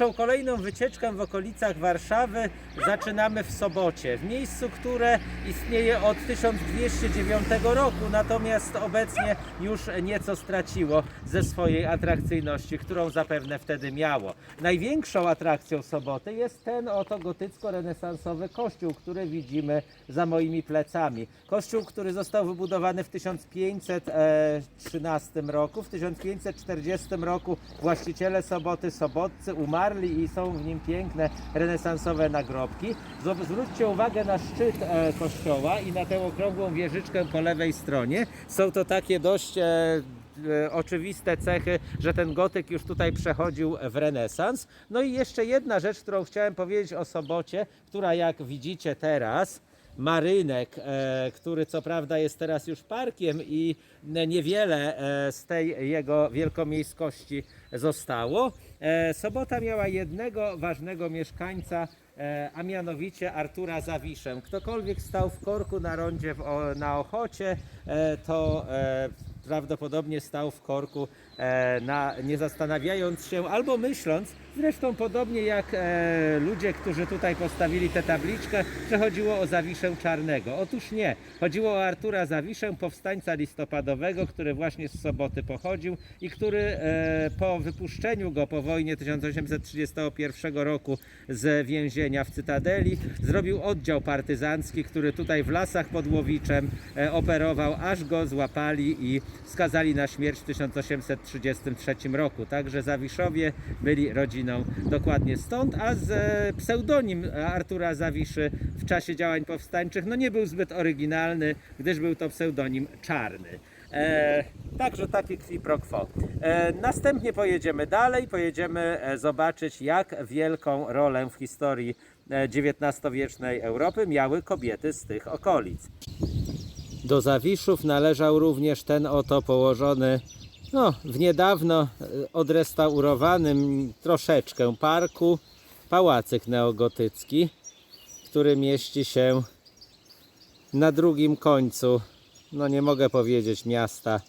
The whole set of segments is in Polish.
Tą kolejną wycieczkę w okolicach Warszawy zaczynamy w Sobocie, w miejscu, które istnieje od 1209 roku, natomiast obecnie już nieco straciło ze swojej atrakcyjności, którą zapewne wtedy miało. Największą atrakcją Soboty jest ten oto gotycko-renesansowy kościół, który widzimy za moimi plecami. Kościół, który został wybudowany w 1513 roku. W 1540 roku właściciele Soboty, sobotcy umarli i są w nim piękne renesansowe nagrobki. Zw- Zwróćcie uwagę na szczyt e, kościoła i na tę okrągłą wieżyczkę po lewej stronie. Są to takie dość e, e, oczywiste cechy, że ten gotyk już tutaj przechodził w renesans. No i jeszcze jedna rzecz, którą chciałem powiedzieć o Sobocie, która jak widzicie teraz, ma rynek, e, który co prawda jest teraz już parkiem i niewiele e, z tej jego wielkomiejskości zostało. E, Sobota miała jednego ważnego mieszkańca, a mianowicie Artura Zawiszę. Ktokolwiek stał w korku na rondzie na Ochocie, to prawdopodobnie stał w korku, na, nie zastanawiając się albo myśląc, zresztą podobnie jak e, ludzie, którzy tutaj postawili tę tabliczkę, że chodziło o Zawiszę Czarnego. Otóż nie, chodziło o Artura Zawiszę, powstańca listopadowego, który właśnie z Soboty pochodził i który e, po wypuszczeniu go po wojnie 1831 roku z więzienia w Cytadeli zrobił oddział partyzancki, który tutaj w lasach pod Łowiczem e, operował, aż go złapali i skazali na śmierć w 1833 roku. Także Zawiszowie byli rodziną dokładnie stąd, a z e, pseudonim Artura Zawiszy w czasie działań powstańczych no nie był zbyt oryginalny, gdyż był to pseudonim czarny. E, także taki qui pro quo. E, następnie pojedziemy dalej, pojedziemy e, zobaczyć jak wielką rolę w historii e, XIX-wiecznej Europy miały kobiety z tych okolic. Do Zawiszów należał również ten oto położony no, w niedawno e, odrestaurowanym troszeczkę parku pałacyk neogotycki, który mieści się na drugim końcu, no nie mogę powiedzieć miasta,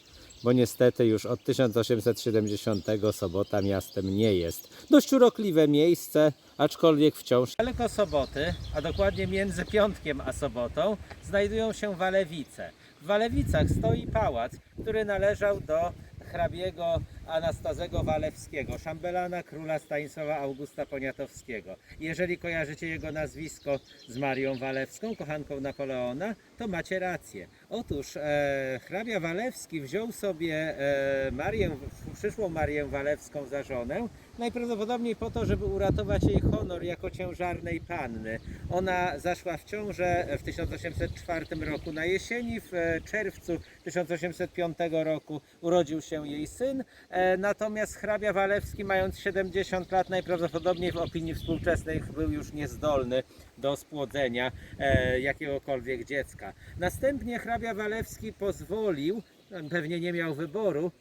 bo niestety już od 1870 Sobota miastem nie jest. Dość urokliwe miejsce, aczkolwiek wciąż. Daleko Soboty, a dokładnie między Piątkiem a Sobotą, znajdują się Walewice. W Walewicach stoi pałac, który należał do hrabiego Anastazego Walewskiego, szambelana króla Stanisława Augusta Poniatowskiego. Jeżeli kojarzycie jego nazwisko z Marią Walewską, kochanką Napoleona, to macie rację. Otóż e, hrabia Walewski wziął sobie e, Marię, przyszłą Marię Walewską za żonę, najprawdopodobniej po to, żeby uratować jej honor jako ciężarnej panny. Ona zaszła w ciążę w 1804 roku na jesieni, w e, czerwcu 1805 roku urodził się jej syn, e, natomiast hrabia Walewski mając 70 lat najprawdopodobniej w opinii współczesnej był już niezdolny do spłodzenia e, jakiegokolwiek dziecka. Następnie hrabia Walewski pozwolił, pewnie nie miał wyboru,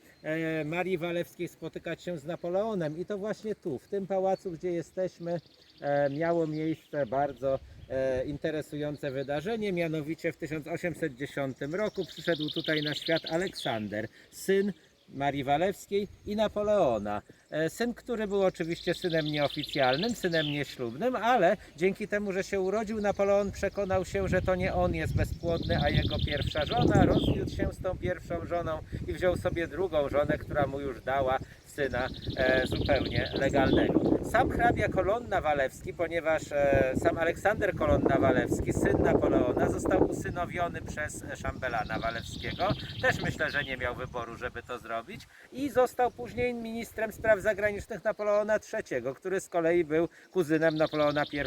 Marii Walewskiej spotykać się z Napoleonem i to właśnie tu, w tym pałacu, gdzie jesteśmy, e, miało miejsce bardzo e, interesujące wydarzenie, mianowicie w 1810 roku przyszedł tutaj na świat Aleksander, syn Marii Walewskiej i Napoleona. E, Syn, który był oczywiście synem nieoficjalnym, synem nieślubnym, ale dzięki temu, że się urodził, Napoleon przekonał się, że to nie on jest bezpłodny, a jego pierwsza żona. Rozwiódł się z tą pierwszą żoną i wziął sobie drugą żonę, która mu już dała syna e, zupełnie legalnego. Sam hrabia Kolonna Walewski, ponieważ e, sam Aleksander Kolonna Walewski, syn Napoleona, został usynowiony przez szambelana Walewskiego. Też myślę, że nie miał wyboru, żeby to zrobić. I został później ministrem spraw zagranicznych Napoleona III, który z kolei był kuzynem Napoleona I.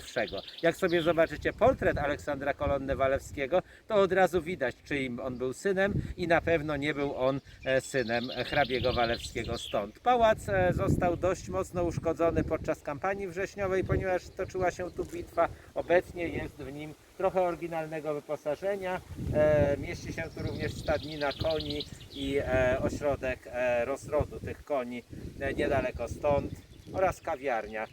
Jak sobie zobaczycie portret Aleksandra Kolonny Walewskiego, to od razu widać, czyim on był synem i na pewno nie był on e, synem hrabiego Walewskiego stąd. Pałac e, został dość mocno uszkodzony podczas kampanii wrześniowej, ponieważ toczyła się tu bitwa. Obecnie jest w nim trochę oryginalnego wyposażenia. E, mieści się tu również stadnina koni i e, ośrodek e, rozrodu tych koni niedaleko stąd oraz kawiarnia.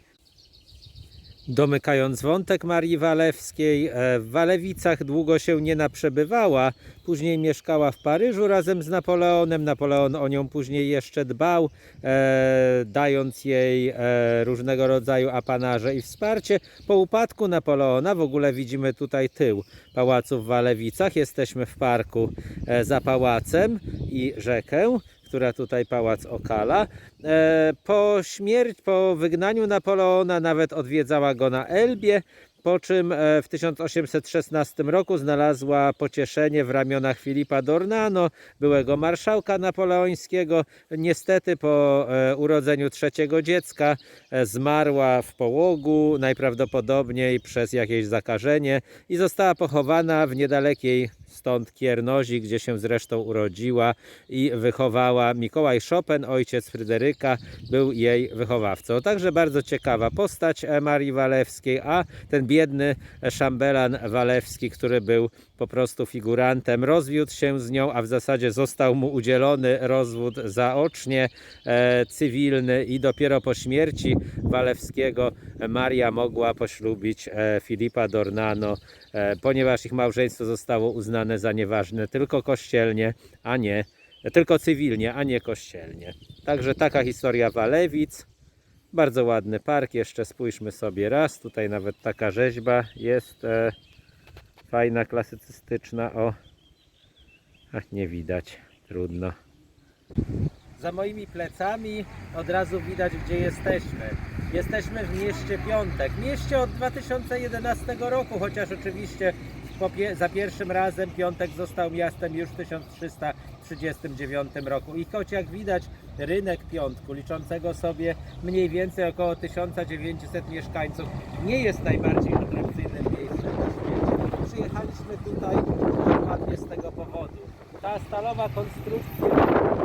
Domykając wątek Marii Walewskiej, e, w Walewicach długo się nie naprzebywała. Później mieszkała w Paryżu razem z Napoleonem. Napoleon o nią później jeszcze dbał, e, dając jej e, różnego rodzaju apanarze i wsparcie. Po upadku Napoleona, w ogóle widzimy tutaj tył pałacu w Walewicach. Jesteśmy w parku e, za pałacem i rzekę która tutaj pałac okala. E, Po śmierci, po wygnaniu Napoleona nawet odwiedzała go na Elbie, po czym e, w 1816 roku znalazła pocieszenie w ramionach Filipa Dornano, byłego marszałka napoleońskiego. Niestety po e, urodzeniu trzeciego dziecka e, zmarła w połogu, najprawdopodobniej przez jakieś zakażenie i została pochowana w niedalekiej stąd Kiernozi, gdzie się zresztą urodziła i wychowała. Mikołaj Chopin, ojciec Fryderyka, był jej wychowawcą. Także bardzo ciekawa postać Marii Walewskiej, a ten biedny szambelan Walewski, który był po prostu figurantem, rozwiódł się z nią, a w zasadzie został mu udzielony rozwód zaocznie, e, cywilny i dopiero po śmierci Walewskiego Maria mogła poślubić e, Filipa Dornano, e, ponieważ ich małżeństwo zostało uznane za nieważne tylko kościelnie, a nie tylko cywilnie, a nie kościelnie. Także taka historia Walewic. Bardzo ładny park, jeszcze spójrzmy sobie raz. Tutaj nawet taka rzeźba jest e, fajna, klasycystyczna. O, ach, nie widać, trudno. Za moimi plecami od razu widać, gdzie jesteśmy. Jesteśmy w mieście Piątek. Mieście od 2011 roku, chociaż oczywiście za pierwszym razem Piątek został miastem już w 1339 roku. I choć jak widać rynek Piątku, liczącego sobie mniej więcej około 1900 mieszkańców, nie jest najbardziej atrakcyjnym miejscem na świecie. Przyjechaliśmy tutaj dokładnie z tego powodu. Ta stalowa konstrukcja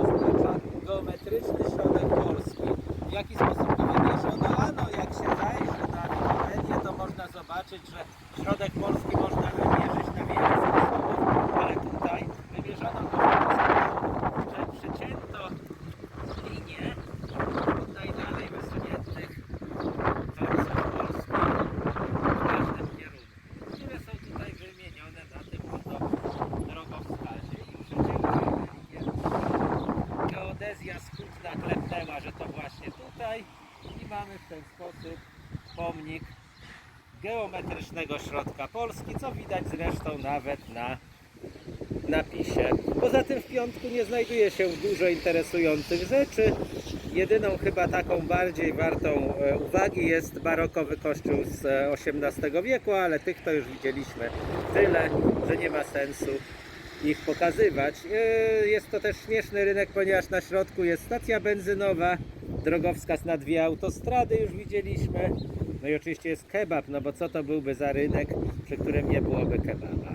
oznacza geometryczny środek Polski. W jaki sposób to wymierzono? Ano, jak się zajrzy na Wikipedię, to można zobaczyć, że środek Polski można wymierzyć na wiele sposobów, ale tutaj wymierzono go w ten sposób, że przycięto linię od najdalej wysuniętych dworców Polski w każdym kierunku, które są tutaj wymienione na tym oto drogowskazie i przecięły linię skutna klepnęła, że to właśnie tutaj i mamy w ten sposób pomnik geometrycznego środka Polski, co widać zresztą nawet na napisie. Poza tym w piątku nie znajduje się dużo interesujących rzeczy. Jedyną chyba taką bardziej wartą e, uwagi jest barokowy kościół z e, XVIII wieku, ale tych to już widzieliśmy tyle, że nie ma sensu ich pokazywać. E, Jest to też śmieszny rynek, ponieważ na środku jest stacja benzynowa, drogowskaz na dwie autostrady już widzieliśmy. No i oczywiście jest kebab, no bo co to byłby za rynek, przy którym nie byłoby kebaba.